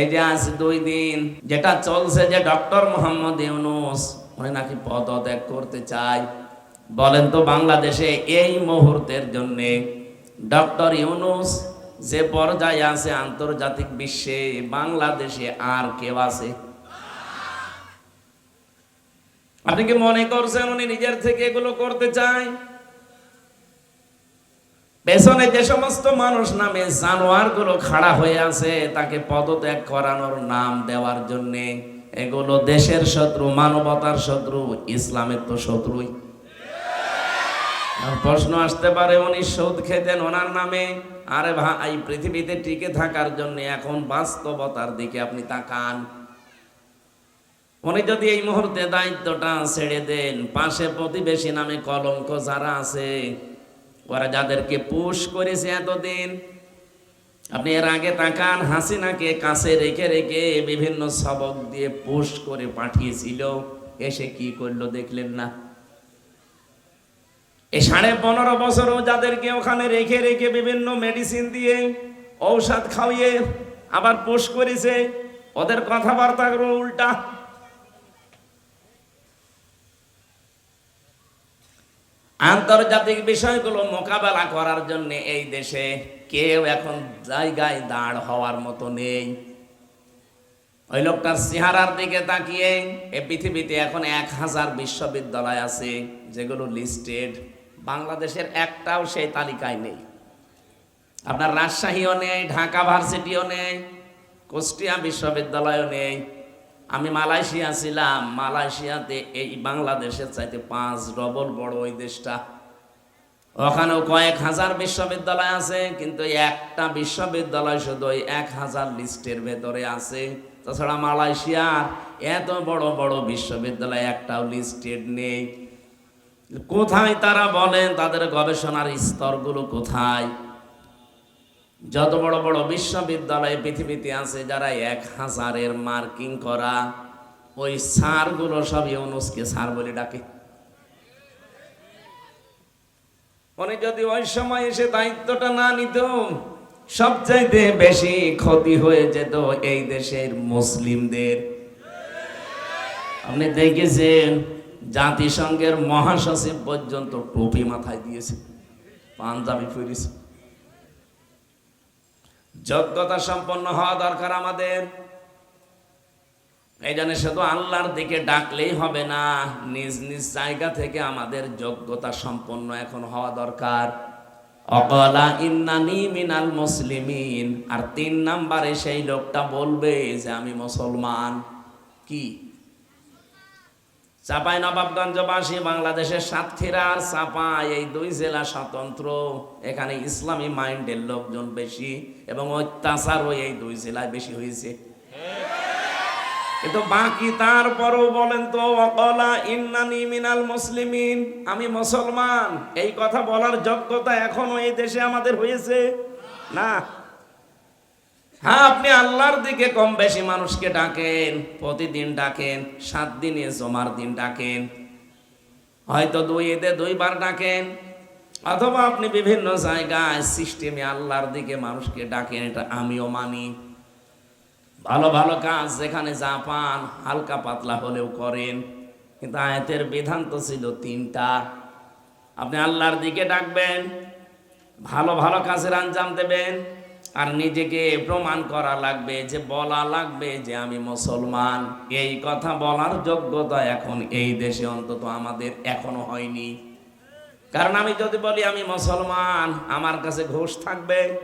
এই যে আজ দুই দিন, যেটা চলছে যে ডক্টর মোহাম্মদ ইউনুস, উনি নাকি পদত্যাগ করতে চায়। বলেন তো বাংলাদেশে এই মুহূর্তের জন্য ডক্টর ইউনুস যে পর্যায়ে আছে আন্তর্জাতিক বিশ্বে, বাংলাদেশে আর কেউ আছে? আপনি কি মনে করছেন উনি নিজের থেকে এগুলো করতে চায়? পেছনে যে সমস্ত মানুষ নামে জানোয়ারগুলো খাড়া হয়ে আছে, তাকে পদত্যাগ করানোর নাম দেওয়ার জন্য এগুলো দেশের শত্রু, মানবতার শত্রু, ইসলামের তো শত্রুই। প্রশ্ন আসতে পারে, উনি সুদ খেতেন ওনার নামে? আরে ভাই, পৃথিবীতে টিকে থাকার জন্য এখন বাস্তবতার দিকে আপনি তাকান। উনি যদি এই মুহূর্তে দায়িত্বটা ছেড়ে দেন, পাশে প্রতিবেশী নামে কলঙ্ক যারা আছে ওরা যাদেরকে পুশ করেছে এতদিন, আপনি এর আগে তাকান, হাসিনাকে কাছে রেখে রেখে বিভিন্ন সবক দিয়ে পোষ করে পাঠিয়েছিল। এসে কি করল দেখলেন না? এই সাড়ে পনেরো বছরও যাদেরকে ওখানে রেখে রেখে বিভিন্ন মেডিসিন দিয়ে ঔষধ খাওয়িয়ে আবার পোষ করেছে, ওদের কথাবার্তা উল্টা। আন্তর্জাতিক বিষয়গুলো মোকাবেলা করার জন্য এই দেশে কেউ এখন জায়গায় দাঁড় হওয়ার মতো নেই। ওই লোকটার চেহারার দিকে তাকিয়ে এ পৃথিবীতে এখন এক হাজার বিশ্ববিদ্যালয় আছে, যেগুলো লিস্টেড বাংলাদেশের একটাও সেই তালিকায় নেই। আপনার রাজশাহীও নেই, ঢাকা ভার্সিটিও নেই, কুষ্টিয়া বিশ্ববিদ্যালয়ও নেই। আমি মালয়েশিয়া ছিলাম। মালয়েশিয়াতে এই বাংলাদেশের চাইতে পাঁচ ডবল বড় ওই দেশটা। ওখানেও কয়েক হাজার বিশ্ববিদ্যালয় আছে, কিন্তু একটা বিশ্ববিদ্যালয় শুধু ওই এক হাজার লিস্টের ভেতরে আছে। তাছাড়া মালয়েশিয়ার এত বড় বড় বিশ্ববিদ্যালয় একটাও লিস্টেড নেই। কোথায় তারা বলেন, তাদের গবেষণার স্তরগুলো কোথায়? যত বড় বড় বিশ্ববিদ্যালয় পৃথিবীতে আছে, যারা এক হাজারের মার্কিং করা, ওই সারগুলো সব ইউনুসকে সার বলে ডাকে। উনি যদি ওই সময় এসে দায়িত্বটা না নিত, সবচাইতে বেশি ক্ষতি হয়ে যেত এই দেশের মুসলিমদের। আপনি দেখেছেন, জাতিসংঘের মহাসচিব পর্যন্ত টুপি মাথায় দিয়েছে, পাঞ্জাবি পরেছে। যোগ্যতা সম্পন্ন হওয়া দরকার আমাদের। এই জন্য শুধু আল্লাহর দিকে ডাকলেই হবে না, নিজ নিজ জায়গা থেকে আমাদের যোগ্যতা সম্পন্ন এখন হওয়া দরকার। অকলা ইন্নানি মিনাল মুসলিমিন। আর তিন নাম্বারে সেই লোকটা বলবে যে, আমি মুসলমান। কি? চাপাই নবাবগঞ্জবাসী, বাংলাদেশের সাতক্ষীরা আর চাপাই এই দুই জেলা স্বতন্ত্র এখানে ইসলামী মাইন্ডের লোকজন বেশি এবং অত্যাচারও এই দুই জেলায় বেশি হয়েছে। কিন্তু বাকি তারপরও বলেন তো, অকলা ইন্নানি মিনাল মুসলিমিন। আমি মুসলমান। এই কথা বলার যোগ্যতা এখনও এই দেশে আমাদের হয়েছে? না। হ্যাঁ আপনি আল্লাহর দিকে কম বেশি মানুষকে ডাকেন, প্রতিদিন ডাকেন, সাত দিনে জমার দিন ডাকেন, হয়তো দুই ঈদে দুইবার ডাকেন, অথবা আপনি বিভিন্ন জায়গায় সিস্টেমে আল্লাহর দিকে মানুষকে ডাকেন, এটা আমিও মানি। ভালো ভালো কাজ, যেখানে যা পান, হালকা পাতলা হলেও করেন, কিন্তু আয়াতের বিধান তো ছিল তিনটা। আপনি আল্লাহর দিকে ডাকবেন, ভালো ভালো কাজের আঞ্জাম দেবেন আর নিজেকে প্রমাণ করা লাগবে, যে বলা লাগবে যে আমি মুসলমান। এই কথা বলার যোগ্যতা এখন এই দেশে অন্তত আমাদের এখনও হয়নি। কারণ আমি যদি বলি আমি মুসলমান, আমার কাছে ঘুষ থাকবে।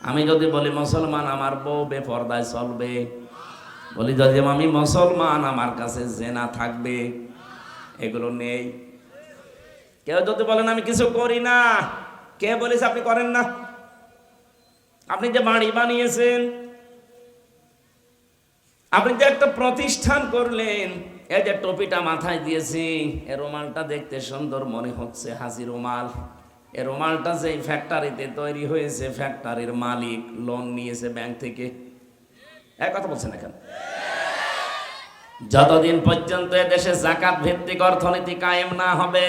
আমি যদি বলি মুসলমান, আমার বউ বেপর্দায় চলবে। বলি যদি আমি মুসলমান, আমার কাছে জেনা থাকবে। এগুলো নেই। কেউ যদি বলেন আমি কিছু করি না, কে বলিস আপনি করেন না? আপনি যে বাড়ি বানিয়েছেন, আপনি যে একটা প্রতিষ্ঠান করলেন, এই যে টপিটা মাথায় দিয়েছি, এ রুমালটা দেখতে সুন্দর মনে হচ্ছে, হাসি রুমাল। এ রুমালটা যে ফ্যাক্টরিতে তৈরি হয়েছে ফ্যাক্টরির মালিক লোন নিয়েছে ব্যাংক থেকে। এক কথা বলছেন এখন যতদিন পর্যন্ত দেশে জাকাত ভিত্তিক অর্থনীতি কায়েম না হবে,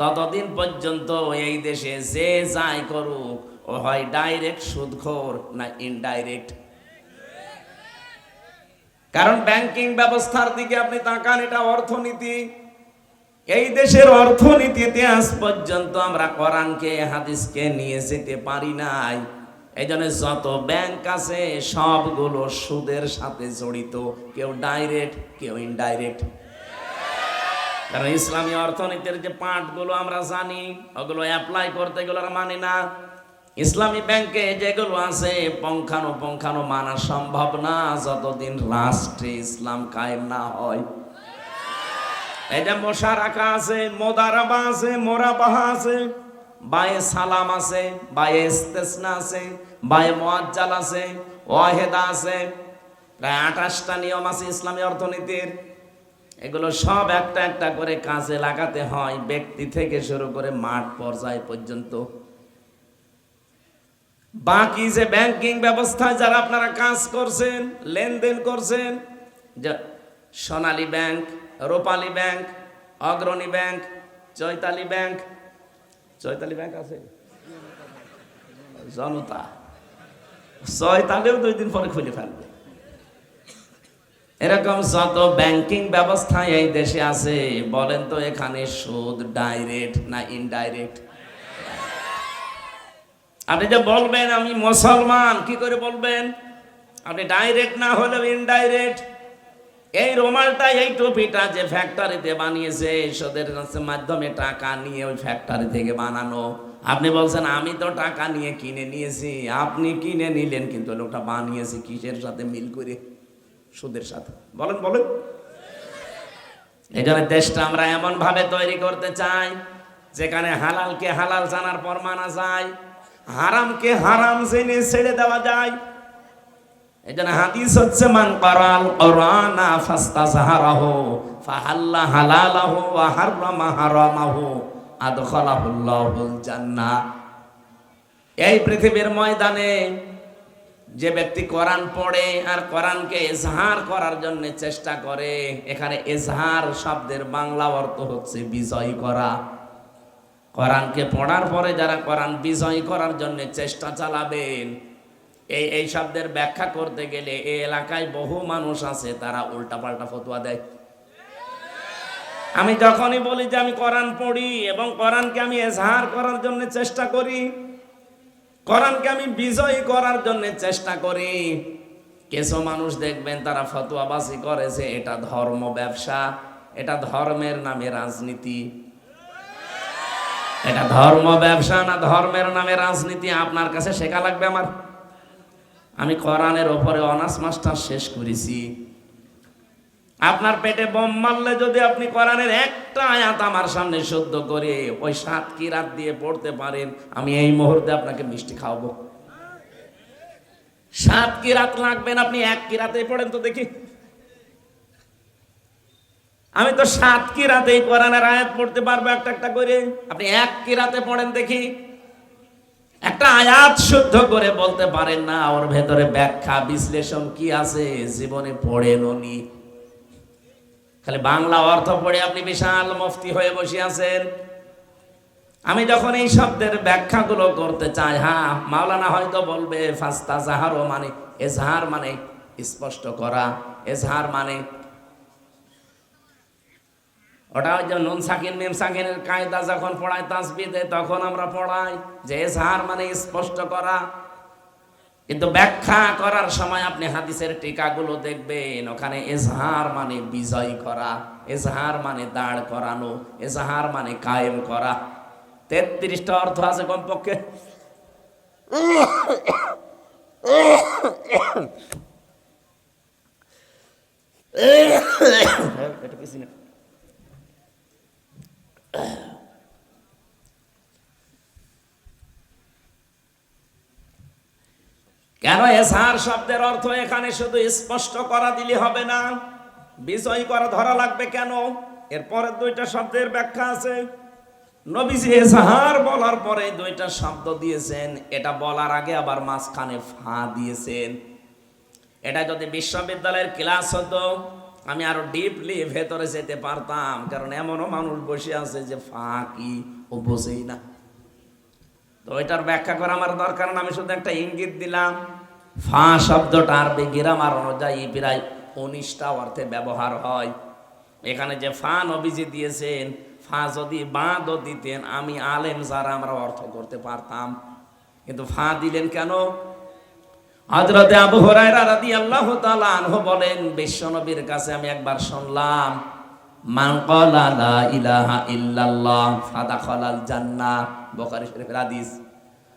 ততদিন পর্যন্ত এই দেশে যে যাই করুক ও হয় ডাইরেক্ট সুদখোর না ইনডাইরেক্ট কারণ ব্যাংকিং ব্যবস্থার দিকে আপনি তাকান, এটা অর্থনীতি। এই দেশের অর্থনীতিতে আজ পর্যন্ত আমরা কোরআনকে, হাদিসকে নিয়ে যেতে পারি নাই। এই জন্য যত ব্যাংক আছে, সবগুলো সুদের সাথে জড়িত। কেউ ডাইরেক্ট কেউ ইনডাইরেক্ট কারণ ইসলামী অর্থনীতির যে পাঠগুলো আমরা জানি, ওগুলো অ্যাপ্লাই করতে গেলে মানে না। ইসলামী ব্যাংকে যেগুলো আছে, পঙ্খানো পঙ্খানো মানা সম্ভব না, যতদিন রাষ্ট্রে ইসলাম কায়েম না হয়। যে মশা রাখা আছে, মোদারাবা আছে, মোরাবাহা আছে, বায়ে সালাম আছে, বায়ে ইস্তেসনা আছে, বায়ে মোয়াজ্জাল আছে, ওয়াহেদা আছে। প্রায় আঠাশটা নিয়ম আছে ইসলামী অর্থনীতির। এগুলো সব একটা একটা করে কাজে লাগাতে হয়, ব্যক্তি থেকে শুরু করে মাঠ পর্যায় পর্যন্ত। বাকি যে ব্যাংকিং ব্যবস্থায় যারা আপনারা কাজ করছেন, লেনদেন করছেন Sonali bank, Rupali bank, Agrani bank, Chaitali bank Chaitali bank আছে? জনতা। চৈতালিও দুই দিন পরে খুলে ফেলবে। এরকম যত ব্যাংকিং ব্যবস্থা এই দেশে আছে, বলেন তো এখানে সুদ ডাইরেক্ট না ইনডাইরেক্ট আপনি যে বলবেন আমি মুসলমান, কি করে বলবেন? আপনি ডাইরেক্ট না হলেও ইনডাইরেক্ট এই রুমালটা, এই টুপিটা যে ফ্যাক্টরিতে বানিয়েছে সুদের মাধ্যমে টাকা নিয়ে ওই ফ্যাক্টরি থেকে বানানো। আপনি বলছেন, আমি তো টাকা নিয়ে কিনে নিয়েছি, আপনি কিনে নিলেন, কিন্তু লোকটা বানিয়েছে কিসের সাথে মিল করে? সুদের সাথে। বলেন বলেন। এই জন্য দেশটা আমরা এমন ভাবে তৈরি করতে চাই, যেখানে হালালকে হালাল জানার পর মানা যায় হারামকে হারাম জেনে ছেড়ে দেওয়া যায়। এই হাদিস হচ্ছে, মান কোরআনা ফাস্তাজহারাহু ফাহাল্লা হালালাহু ওয়া আদখালাহুল্লাহুল জান্নাহ। এই পৃথিবীর ময়দানে যে ব্যক্তি কোরআন পড়ে আর কোরআনকে এজহার করার জন্য চেষ্টা করে, এখানে এজহার শব্দের বাংলা অর্থ হচ্ছে বিজয় করা। কোরআনকে পড়ার পরে যারা কোরআন বিজয় করার জন্য চেষ্টা চালাবেন, এই এই শব্দের ব্যাখ্যা করতে গেলে এই এলাকায় বহু মানুষ আছে, তারা উল্টাপাল্টা ফতোয়া দেয়। আমি যখনই বলি যে আমি কোরআন পড়ি এবং কোরআনকে আমি এজহার করার জন্য চেষ্টা করি, কোরআনকে আমি বিজয় করার জন্য চেষ্টা করি, কিছু মানুষ দেখবেন তারা ফতোয়াবাজি করেছে, এটা ধর্ম ব্যবসা, এটা ধর্মের নামে রাজনীতি। এটা ধর্ম ব্যবসা না ধর্মের নামে রাজনীতি আপনার কাছে শেখা লাগবে আমার? আমি কোরআনের ওপরে অনার্স মাস্টার শেষ করেছি। আপনার পেটে বোম মারলে যদি আপনি কোরআনের একটা আয়াত আমার সামনে শুদ্ধ করে ওই সাত কি রাত দিয়ে পড়তে পারেন, আমি এই মুহূর্তে আপনাকে মিষ্টি খাওয়াবো। সাত কি রাত লাগবেন আপনি এক কি রাতে পড়েন তো দেখি। আমি তো সাত কিরাতেই কোরআনের আয়াত পড়তে পারব একটা একটা করে? আপনি এক কিরাতে পড়েন দেখি? একটা আয়াত শুদ্ধ করে বলতে পারেন না, ওর ভেতরে ব্যাখ্যা, বিশ্লেষণ কি আছে? জীবনে পড়েন উনি খালি বাংলা অর্থ পড়ে আপনি বিশাল মুফতি হয়ে বসে আছেন। আমি যখন এই শব্দের ব্যাখ্যাগুলো করতে চাই হ্যাঁ মাওলানা হয়তো বলবে ফাস্তা জাহারও মানে এজহার মানে স্পষ্ট করা, এজহার মানে ওটা ওই যে নুন সাকিন মেম সাকিনের কায়দা যখন পড়ায় তাসবিদে তখন আমরা পড়াই যে এসহার মানে স্পষ্ট করা। কিন্তু ব্যাখ্যা করার সময় আপনি হাদিসের টিকাগুলো দেখবেন ওখানে এজহার মানে বিজয় করা এজহার মানে দাঁড় করানো এজহার মানে কায়েম করা। তেত্রিশটা অর্থ আছে কমপক্ষে। এটা কিছু না। কেন এসার শব্দের অর্থ এখানে শুধু স্পষ্ট করা দিলে হবে না? বিজয় করা ধরা লাগবে কেন? এরপরে দুইটা শব্দের ব্যাখ্যা আছে। নবীজি এসাহার বলার পরে দুইটা শব্দ দিয়েছেন। এটা বলার আগে আবার মাঝখানে ফা দিয়েছেন। এটা যদি বিশ্ববিদ্যালয়ের ক্লাস হতো আমি আরও ডিপলি ভেতরে যেতে পারতাম, কারণ এমনও মানুষ বসে আছে যে ফাঁকি ও বোঝেই না। তো এটার ব্যাখ্যা করা আমার দরকার না, আমি শুধু একটা ইঙ্গিত দিলাম, ফা শব্দটা আরবি গ্রামার অনুযায়ী প্রায় উনিশটা অর্থে ব্যবহার হয়। এখানে যে ফা নবীজি দিয়েছেন, ফা যদি বাঁধও দিতেন, আমি আলেম যারা, আমরা অর্থ করতে পারতাম। কিন্তু ফা দিলেন কেন? হজরতে আবু হরাইরা রাদিয়াল্লাহু তাআলা আনহু বলেন বিশ্বনবীর কাছে আমি একবার শুনলাম, মান ক্বালা লা ইলাহা ইল্লাল্লাহ ফাদাখালাল জান্নাহ। বুখারী শরীফের হাদিস।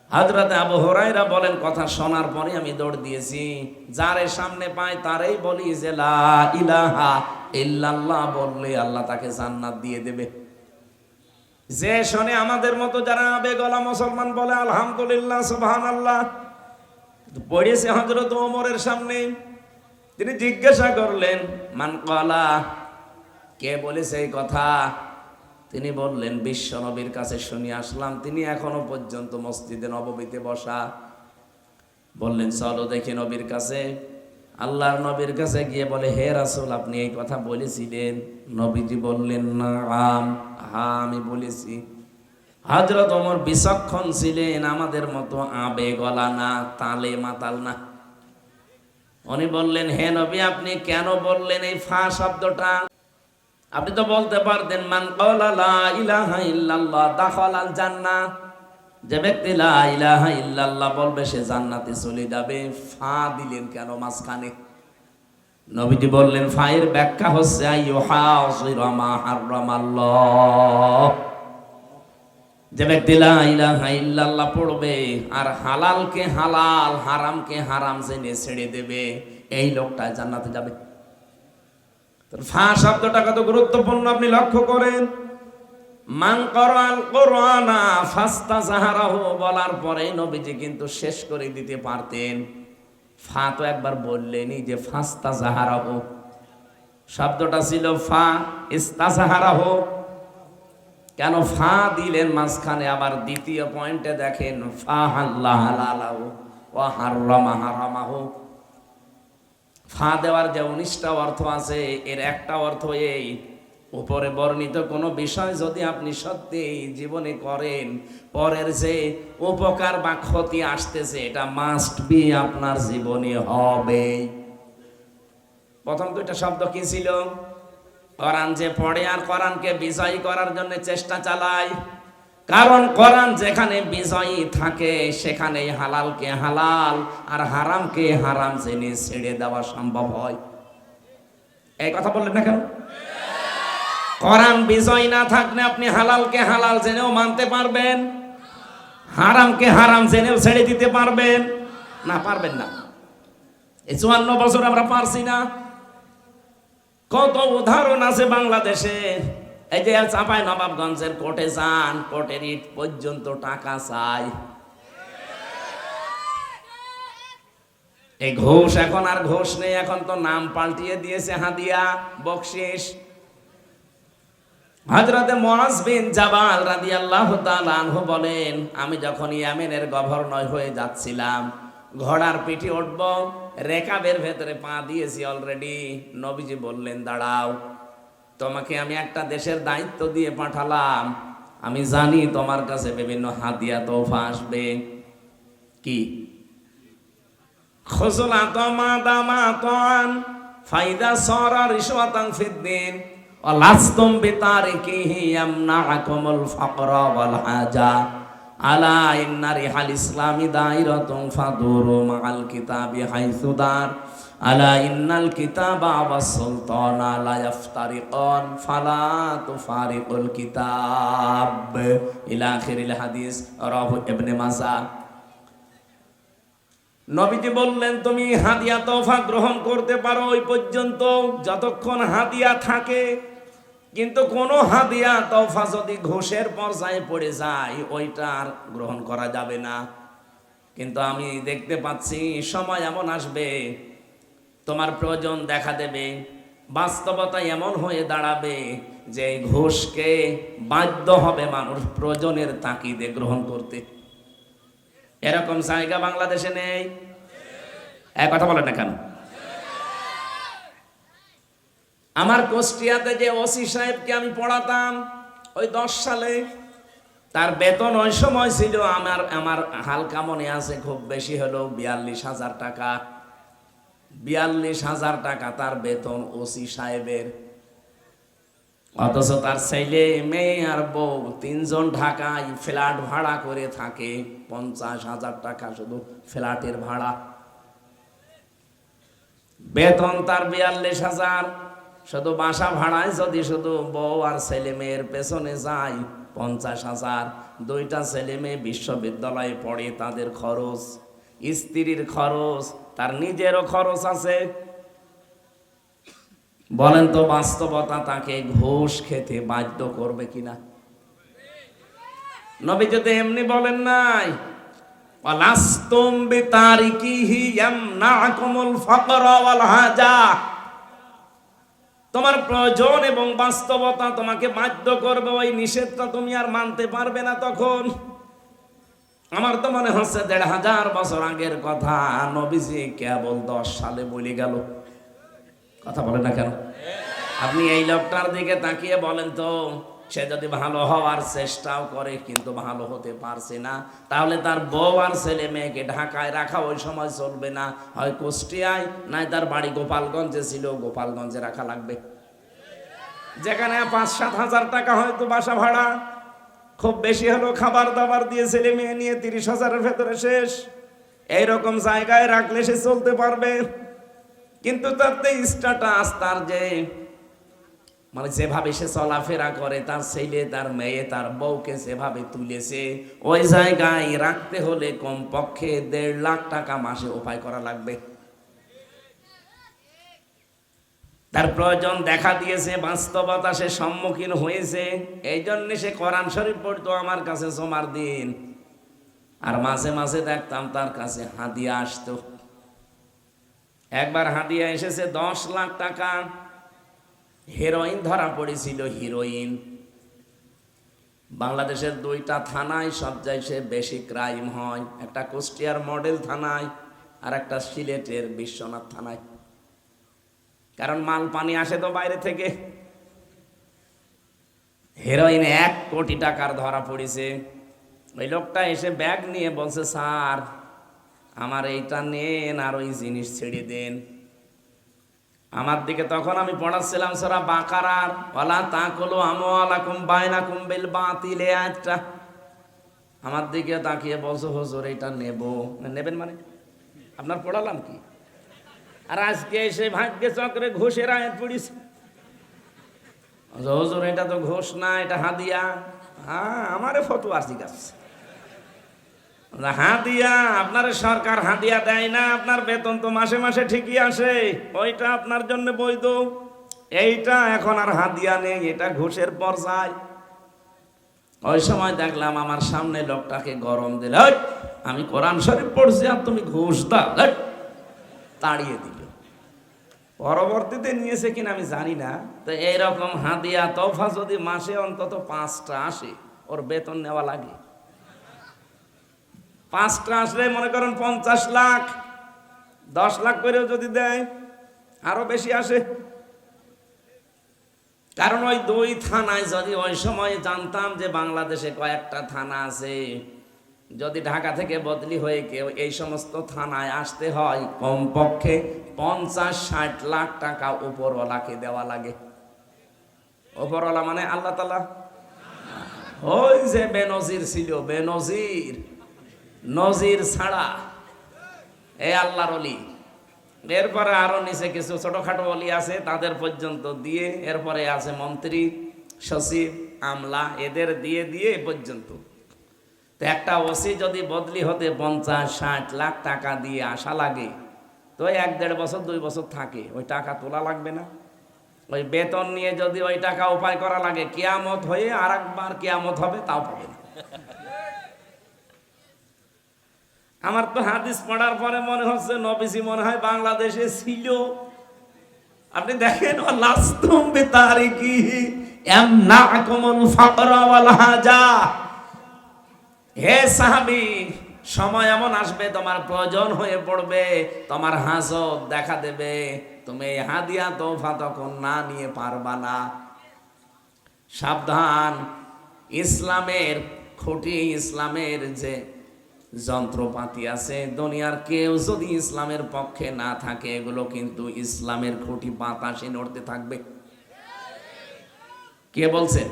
হযরতে আবু হুরায়রা বলেন, কথা শোনার পরে আমি দৌড় দিয়েছি। যারে সামনে পাই তারেই বলি যে, লা ইলাহা ইল্লাল্লাহ বললে আল্লাহ তাকে জান্নাত দিয়ে দেবে। যে শোনে আমাদের মতো যারা বেগলা মুসলমান বলে, আলহামদুলিল্লাহ, সুবহানাল্লাহ। পড়েছে হজরত ওমরের সামনে। তিনি জিজ্ঞাসা করলেন, মান কলা কে বলেছে এই কথা? তিনি বললেন, বিশ্ব নবীর কাছে শুনি আসলাম, তিনি এখনও পর্যন্ত মসজিদে নবমীতে বসা। বললেন, চলো দেখি নবীর কাছে। আল্লাহর নবীর কাছে গিয়ে বলে, হে রাসুল, আপনি এই কথা বলেছিলেন? নবীজি বললেন, না, আম হা আমি বলেছি। হজরত ওমর বিচক্ষণ ছিলেন, আমাদের মতো আবে গলা না, তালে মাতাল না। উনি বললেন, হে নবী, আপনি কেন বললেন এই ফা শব্দটা? আপনি তো বলতে পারতেন, মান লা ইলাহা ইল্লাল্লাহ দাখালাল জান্নাহ। যে ব্যক্তি লা ইলাহা ইল্লাল্লাহ বলবে, সে জান্নাতে চলে যাবে। ফা দিলেন কেন মাঝখানে? নবীজি বললেন ফায়ের ব্যাখ্যা হচ্ছে আইয়ুহাসিরা মা হারামাল্লাহ। যে ব্যক্তি ইল্লাল্লাহ পড়বে। আর হালালকে হালাল, হারামকে হারাম জেনে ছেড়ে দেবে। এই লোকটা জান্নাতে যাবে। ফা শব্দটা কত গুরুত্বপূর্ণ আপনি লক্ষ্য করেন। মান করাল কোরআনা ফাস্তা জাহারাহু বলার পরে নবীজি কিন্তু শেষ করে দিতে পারতেন। ফা তো একবার বললেনই যে ফাস্তা জাহারাহু শব্দটা ছিল ফা ইস্তা জাহারাহু কেন ফা দিলেন মাঝখানে? আবার দ্বিতীয় পয়েন্টে দেখেন, ফা হাল্লাহ ও হারামাহু। ফা দেওয়ার যে উনিশটা অর্থ আছে, এর একটা অর্থ এই, উপরে বর্ণিত কোনো বিষয় যদি আপনি সত্যি জীবনে করেন, পরের যে উপকার বা ক্ষতি আসতেছে, এটা মাস্ট বি আপনার জীবনে হবে। প্রথম দুইটা শব্দ কি ছিল? কোরআন যে পড়ে আর কোরআনকে বিজয়ী করার জন্য চেষ্টা চালায়। কারণ কোরআন যেখানে বিজয়ী থাকে সেখানে হালালকে হালাল আর হারামকে হারাম জেনে ছেড়ে দেওয়া সম্ভব হয়। এই কথা বললেন না কেন? কোরআন বিজয় না থাকলে আপনি হালালকে হালাল জেনেও মানতে পারবেন, হারামকে হারাম জেনেও ছেড়ে দিতে পারবেন। না পারবেন না। এই চুয়ান্ন বছর আমরা পারছি না। কত উদাহরণ আছে বাংলাদেশে? এই যে চাপাই নবাবগঞ্জের কোর্টে যান, কোর্টের ইট পর্যন্ত টাকা চাই। এই ঘোষ এখন আর ঘোষ নেই, এখন তো নাম পাল্টিয়ে দিয়েছে হাদিয়া, বকশিস। হজরতে মহাজ বিন জাবাল রাদিয়াল্লাহু তাআলা আনহু বলেন, আমি যখন ইয়ামেনের গভর্নর হয়ে যাচ্ছিলাম ঘোড়ার পিঠে উঠব রেকাবের ভেতরে পা দিয়েছি অলরেডি নবীজি বললেন, দাঁড়াও, তোমাকে আমি একটা দেশের দায়িত্ব দিয়ে পাঠালাম। আমি জানি তোমার কাছে বিভিন্ন হাতিয়া তোফা আসবে। কি? খসলা তমা দামা তন ফাইদা সরা রিশওয়াতান ফিদ্দিন। অলাস্তম বিতারিকিহি ইয়ামনাকুমুল ফাকরা ওয়াল হাজা। আলা ইন্না রিহাল ইসলামি দাইরাতুন ফাদুরু মাআল কিতাবি হাইসু দার। আলা ইন্নাল কিতাবা ওয়াস সুলতানা লা ইফতারিকান ফালা তুফারিকুল কিতাব। ইলা আখিরিল হাদিস, রাহু ইবনে মাজাহ নবীজি বললেন, তুমি হাদিয়া তোফা গ্রহণ করতে পারো ওই পর্যন্ত। যতক্ষণ হাদিয়া থাকে কিন্তু কোনো হাদিয়া তোফা যদি ঘোষের পর্যায়ে পড়ে যায়, ওইটা আর গ্রহণ করা যাবে না। কিন্তু আমি দেখতে পাচ্ছি, সময় এমন আসবে, তোমার প্রয়োজন দেখা দেবে, বাস্তবতা এমন হয়ে দাঁড়াবে যে ঘোষকে বাধ্য হবে মানুষ প্রয়োজনের তাকিদে গ্রহণ করতে। এরকম জায়গা বাংলাদেশে নেই? এক কথা বলেন না কেন? আমার কুষ্টিয়াতে যে ওসি সাহেবকে আমি পড়াতাম, ওই দশ সালে, তার বেতন ওই সময় ছিল, আমার আমার হালকা মনে আছে, খুব বেশি হলো বিয়াল্লিশ হাজার টাকা। বিয়াল্লিশ হাজার টাকা তার বেতন ওসি সাহেবের। অথচ তার ছেলে, মেয়ে আর বউ তিনজন ঢাকায় ফ্ল্যাট ভাড়া করে থাকে, পঞ্চাশ হাজার টাকা শুধু ফ্ল্যাটের ভাড়া। বেতন তার বিয়াল্লিশ হাজার শুধু বাসা ভাড়ায় যদি শুধু বউ আর ছেলে মেয়ের পেছনে যায়, পঞ্চাশ হাজার। দুইটা ছেলে মেয়ে বিশ্ববিদ্যালয়ে পড়ে, তাদের খরচ, স্ত্রীর খরচ, তার নিজেরও খরচ আছে। বলেন তো বাস্তবতা তাকে ঘুষ খেতে বাধ্য করবে কিনা? নবী যদি এমনি বলেন নাই, ওয়ালাস্তুম বিতারিকিহি ইয়ামনাকুমুল ফাকর ওয়াল হাজা। তোমার প্রয়োজন এবং বাস্তবতা তোমাকে বাধ্য করবে, ওই নিষেধটা তুমি আর মানতে পারবে না তখন। আমার তো মনে হচ্ছে দেড় হাজার বছর আগের কথা, নবীজি কেবল দশ সালে বলে গেল। কথা বলে না কেন? আপনি এই লোকটার দিকে তাকিয়ে বলেন তো সে যদি ভালো হওয়ার চেষ্টাও করে, কিন্তু ভালো হতে পারছে না। তাহলে তার বউ আর ছেলে মেয়েকে ঢাকায় রাখা ওই সময় চলবে না। হয় কুষ্টিয়ায় নাই তার বাড়ি গোপালগঞ্জে ছিল, গোপালগঞ্জে রাখা লাগবে। যেখানে পাঁচ সাত হাজার টাকা হয়তো বাসা ভাড়া, খুব বেশি হলো খাবার দাবার দিয়ে ছেলে মেয়ে নিয়ে তিরিশ হাজারের ভেতরে শেষ। এইরকম জায়গায় রাখলে সে চলতে পারবে। কিন্তু তাতে স্ট্যাটাস তার যে মানে যেভাবে সে চলাফেরা করে, তার ছেলে, তার মেয়ে, তার বউকে যেভাবে তুলেছে, ওই জায়গায় রাখতে হলে কমপক্ষে দেড় লাখ টাকা মাসে উপায় করা লাগবে। তার প্রয়োজন দেখা দিয়েছে, বাস্তবতা সে সম্মুখীন হয়েছে এই জন্য সে কোরআন শরীফ পড়তো আমার কাছে জমার দিন। আর মাঝে মাঝে দেখতাম তার কাছে হাদিয়া আসতো। একবার হাদিয়া এসেছে, দশ লাখ টাকা হেরোইন ধরা পড়েছিল হিরোইন বাংলাদেশের দুইটা থানায় সব সে বেশি ক্রাইম হয়। একটা কুষ্টিয়ার মডেল থানায়, আর একটা সিলেটের বিশ্বনাথ থানায়। কারণ মাল পানি আসে তো বাইরে থেকে। হেরোইন এক কোটি টাকার ধরা পড়েছে। ওই লোকটা এসে ব্যাগ নিয়ে বলছে, স্যার, আমার এইটা নেন আর ওই জিনিস ছেড়ে দেন। আমার দিকে তখন আমি পড়াচ্ছিলাম সারা বাকারার ওলা তা কলো আমলাকুম বাইনাকুম বিল বাতিলে একটা আমার দিকে তাকিয়ে বলছো, হুজুর, এটা নেব। নেবেন মানে? আপনার পড়ালাম কি? আর আজকে এসে ভাগ্যে চক্রে ঘুষের আয়াত পড়িস হুজুর, এটা তো ঘোষ না, এটা হাদিয়া। হ্যাঁ আমারে ফতুয়া জিজ্ঞাসা হাদিয়া আপনার সরকার হাদিয়া দেয় না, আপনার বেতন তো মাসে মাসে ঠিকই আসে, ওইটা আপনার জন্য বৈধ। এইটা এখন আর হাদিয়া নেই, এটা ঘুষের পর্যায়। ওই সময় দেখলাম আমার সামনে লোকটাকে গরম দিল আমি কোরআন শরীফ পড়ছি আর তুমি ঘুষ দাও তাড়িয়ে দিল। পরবর্তীতে নিয়েছে কিনা আমি জানি না, তো এইরকম হাদিয়া তোফা যদি মাসে অন্তত পাঁচটা আসে, ওর বেতন নেওয়া লাগে। পাঁচটা আসলে মনে করেন পঞ্চাশ লাখ, দশ লাখ করেও যদি দেয়, আরও বেশি আসে। কারণ ওই দুই থানায় যদি ওই সময় জানতাম যে বাংলাদেশে কয়েকটা থানা আছে, যদি ঢাকা থেকে বদলি হয়ে কেউ এই সমস্ত থানায় আসতে হয়, কমপক্ষে পঞ্চাশ, ষাট লাখ টাকা উপরওয়ালাকে দেওয়া লাগে। উপরওয়ালা মানে আল্লাহ তালা ওই যে বেনজির ছিল, বেনজির। নজির ছাড়া। এ আল্লাহর অলি এরপরে আরও নিচে কিছু ছোটখাটো অলি আছে, তাদের পর্যন্ত দিয়ে এরপরে আছে মন্ত্রী, সচিব, আমলা, এদের দিয়ে দিয়ে এ পর্যন্ত। তো একটা ওসি যদি বদলি হতে পঞ্চাশ, ষাট লাখ টাকা দিয়ে আসা লাগে, তো এক দেড় বছর, দুই বছর থাকে, ওই টাকা তোলা লাগবে না। ওই বেতন নিয়ে যদি ওই টাকা উপায় করা লাগে, কেয়ামত হয়ে আর একবার কেয়ামত হবে, তাও পাবে না। আমার তো হাদিস পড়ার পরে মনে হচ্ছে নবীজি মনে হয় বাংলাদেশে ছিল। আপনি দেখেন লাস্তুম বিতারিকি এমনাকুমুল ফাকরা ওয়াল হাজা। হে সাহাবী, সময় এমন আসবে, তোমার প্রয়োজন হয়ে পড়বে, তোমার হাজত দেখা দেবে। তুমি এই হাদিয়া তোফা তখন না নিয়ে পারবা না। সাবধান, ইসলামের খুঁটি, ইসলামের যে যন্ত্রপাতি আছে, দুনিয়ার কেউ যদি ইসলামের পক্ষে না থাকে, এগুলো কিন্তু ইসলামের খুঁটি বাতাসে নড়তে থাকবে। কে বলছেন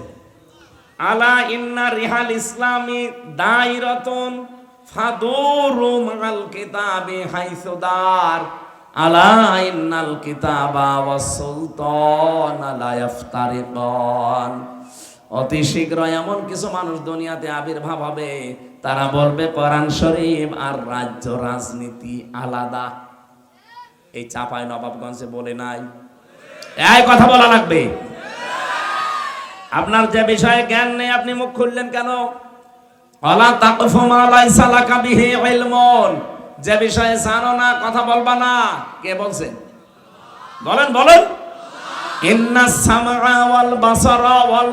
আলা ইন্না রিহাল ইসলামি দাইরাতুন ফাদুরু মাল কিতাবি হাইসুদার আলা ইন্নাল কিতাবা ওয়াস সুলতান লা ইফতারিকান অতি শীঘ্র এমন কিছু মানুষ দুনিয়াতে আবির্ভাব হবে তারা বলবে, কোরআন শরীফ আর রাজ্য রাজনীতি আলাদা। এই চাপাই নবাবগঞ্জে বলে নাই। এই কথা বলা লাগবে। আপনার যে বিষয়ে জ্ঞান নেই, আপনি মুখ খুললেন কেন? অলা তাকফু মা লাইসা লাকা বিহি ইলমুন। যে বিষয়ে জানো না, কথা বলবা না। কে বলছেন বলেন বলেন। ইন্না সামআ ওয়াল বাসারা ওয়াল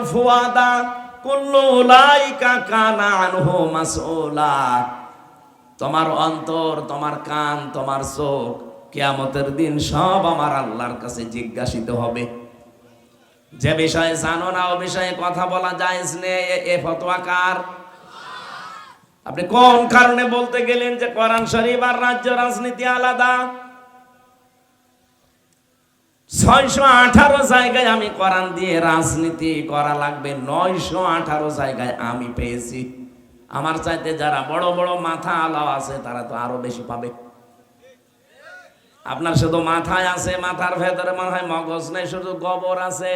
তোমার অন্তর, তোমার কান, তোমার চোখ, কিয়ামতের দিন সব আমার আল্লাহর কাছে জিজ্ঞাসিত হবে। যে বিষয়ে জানো না, ও বিষয়ে কথা বলা যায় এ ফতোয়া কার? আপনি কোন কারণে বলতে গেলেন যে কোরআন শরীফ আর রাজ্য রাজনীতি আলাদা? ছয়শো আঠারো জায়গায় আমি কোরআন দিয়ে রাজনীতি করা লাগবে, নয়শো আঠারো জায়গায় আমি পেয়েছি। আমার চাইতে যারা বড় বড় মাথা আলাও আছে, তারা তো আরও বেশি পাবে। আপনার শুধু মাথায় আছে, মাথার ভেতরে মনে হয় মগজ নেই, শুধু গোবর আছে।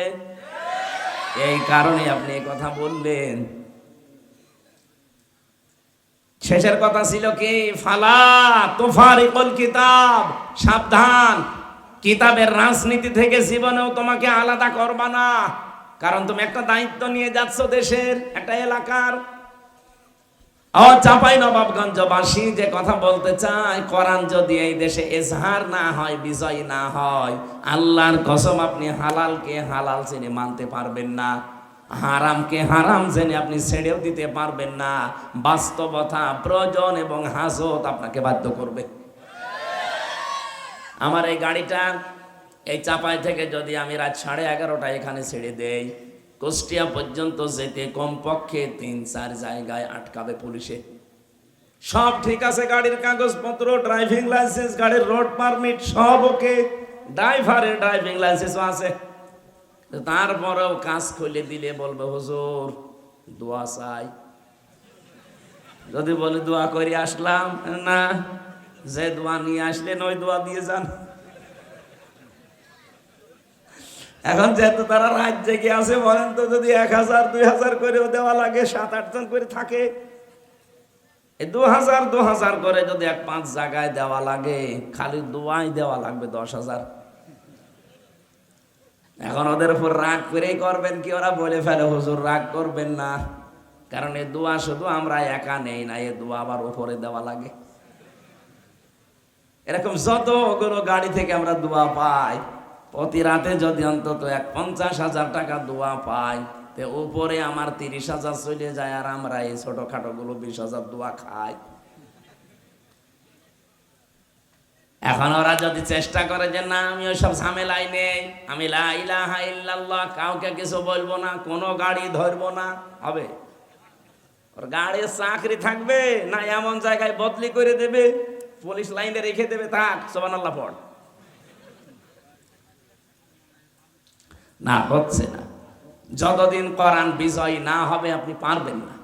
এই কারণে আপনি এই কথা বললেন। শেষের কথা ছিল কি? ফালা তুফারিকুল কিতাব, সাবধান। কিতাবের রাজনীতি থেকে জীবনেও তোমাকে আলাদা করবা না। কারণ তুমি একটা দায়িত্ব নিয়ে যাচ্ছ দেশের, একটা এলাকার। ও চাপাই নবাবগঞ্জবাসী যে কথা বলতে চায়, কোরআন যদি এই দেশে এজহার না হয়, বিজয় না হয়, আল্লাহর কসম আপনি হালালকে হালাল জেনে মানতে পারবেন না। হারামকে হারাম জেনে আপনি ছেড়েও দিতে পারবেন না। বাস্তবতা, প্রয়োজন এবং হাজত আপনাকে বাধ্য করবে। আমার এই গাড়িটা এই চাপাই থেকে যদি আমি রাত সাড়ে এগারোটা এখানে ছেড়ে দেই, কুষ্টিয়া পর্যন্ত যেতে কমপক্ষে তিন চার জায়গায় আটকাবে পুলিশে। সব ঠিক আছে গাড়ির কাগজপত্র ড্রাইভিং লাইসেন্স গাড়ির রোড পারমিট সব ওকে। ড্রাইভারের ড্রাইভিং লাইসেন্সও আছে। তারপরেও কাজ খুলে দিলে বলবে, হুজুর, দোয়া চাই। যদি বলে দোয়া করে, আসলাম। না যে দোয়া নিয়ে আসলেন ওই দোয়া দিয়ে যান। এখন যেহেতু তারা রাত জেগে আছে, বলেন তো যদি এক হাজার, দুই হাজার করেও দেওয়া লাগে, সাত আটজন করে থাকে। দু হাজার দু হাজার করে যদি এক, পাঁচ জায়গায় দেওয়া লাগে, খালি দোয়াই দেওয়া লাগবে দশ হাজার। এখন ওদের উপর রাগ করেই করবেন কি, ওরা বলে ফেলে, হুজুর, রাগ করবেন না। কারণ এই দোয়া শুধু আমরা একা নেই না, এই দোয়া আবার উপরে দেওয়া লাগে। এরকম যতগুলো গাড়ি থেকে আমরা দোয়া পাই, প্রতি রাতে যদি অন্তত এক পঞ্চাশ হাজার টাকা দোয়া পাই, তে উপরে আমার তিরিশ হাজার চলে যায় আর আমরা এই ছোটখাটো গুলো বিশ হাজার দোয়া খাই। এখন ওরা যদি চেষ্টা করে যে, না, আমি ওইসব ঝামেলাই নেই, আমি লা ইলাহা ইল্লাল্লাহ, কাউকে কিছু বলব না, কোনো গাড়ি ধরবো না, হবে? ওর গাড়ির চাকরি থাকবে না এমন জায়গায় বদলি করে দেবে? পুলিশ লাইনে রেখে দেবে, থাক সোমান আল্লাহ পড়। না, হচ্ছে না। যতদিন করান বিজয় না হবে, আপনি পারবেন না।